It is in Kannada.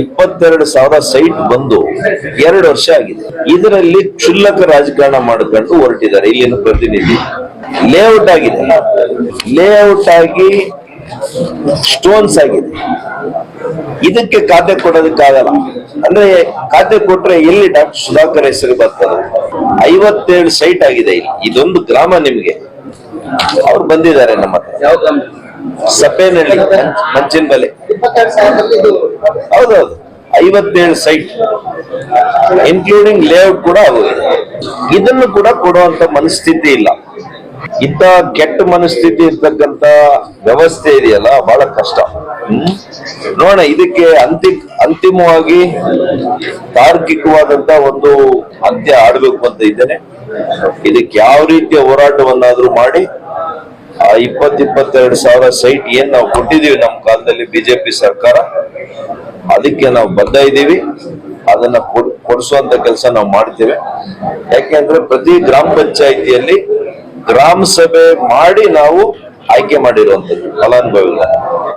ಇಪ್ಪತ್ತೆರಡು ಸಾವಿರ ಸೈಟ್ ಬಂದು ಎರಡು ವರ್ಷ ಆಗಿದೆ. ಇದರಲ್ಲಿ ಕ್ಷುಲ್ಲಕ ರಾಜಕಾರಣ ಮಾಡ್ಕೊಂಡು ಹೊರಟಿದ್ದಾರೆ. ಇಲ್ಲಿನ ಪ್ರತಿನಿಧಿ. ಲೇಔಟ್ ಆಗಿದೆ. ಲೇಔಟ್ ಆಗಿ ಸ್ಟೋನ್ಸ್ ಆಗಿದೆ. ಇದಕ್ಕೆ ಖಾತೆ ಕೊಡೋದಕ್ಕಾಗಲ್ಲ ಅಂದ್ರೆ ಖಾತೆ ಕೊಟ್ರೆ ಎಲ್ಲಿ ಡಾಕ್ಟರ್ ಸುಧಾಕರ್ ಹೆಸರು ಬರ್ತಾರೆ? ಐವತ್ತೇಳು ಸೈಟ್ ಆಗಿದೆ ಇಲ್ಲಿ. ಇದೊಂದು ಗ್ರಾಮ ನಿಮ್ಗೆ. ಅವ್ರು ಬಂದಿದ್ದಾರೆ ನಮ್ಮ ಹತ್ರ. ಸಪ್ಪೇನಹಳ್ಳಿ ಮಂಚಿನ ಬಲೆ ಹೌದೌದು. ಐವತ್ತೇಳು ಸೈಟ್ ಇನ್ಕ್ಲೂಡಿಂಗ್ ಲೇಔಟ್ ಕೂಡ ಆಗೋಗಿದೆ. ಇದನ್ನು ಕೂಡ ಕೊಡುವಂತ ಮನಸ್ಥಿತಿ ಇಲ್ಲ. ಇಂಥ ಕೆಟ್ಟ ಮನಸ್ಥಿತಿ ಇರ್ತಕ್ಕಂತ ವ್ಯವಸ್ಥೆ ಇದೆಯಲ್ಲ, ಬಹಳ ಕಷ್ಟ. ನೋಡ ಇದಕ್ಕೆ ಅಂತಿ, ಅಂತಿಮವಾಗಿ ತಾರ್ಕಿಕವಾದಂತ ಒಂದು ಅಂತ್ಯ ಆಡ್ಬೇಕು ಅಂತ ಇದ್ದೇನೆ. ಇದಕ್ಕೆ ಯಾವ ರೀತಿಯ ಹೋರಾಟವನ್ನಾದ್ರೂ ಮಾಡಿ ಇಪ್ಪತ್ ಇಪ್ಪತ್ತೆರಡು ಸಾವಿರ ಸೈಟ್ ಏನ್ ನಾವು ಕೊಟ್ಟಿದೀವಿ ನಮ್ಮ ಕಾಲದಲ್ಲಿ ಬಿಜೆಪಿ ಸರ್ಕಾರ, ಅದಕ್ಕೆ ನಾವು ಬದ್ಧ ಇದ್ದೀವಿ. ಅದನ್ನ ಕೊಡಿಸುವಂತ ಕೆಲಸ ನಾವು ಮಾಡ್ತೇವೆ. ಯಾಕೆಂದ್ರೆ ಪ್ರತಿ ಗ್ರಾಮ ಪಂಚಾಯಿತಿಯಲ್ಲಿ ಗ್ರಾಮ ಸಭೆ ಮಾಡಿ ನಾವು ಆಯ್ಕೆ ಮಾಡಿರುವಂತದ್ದು ಫಲಾನುಭವಿಗಳನ್ನ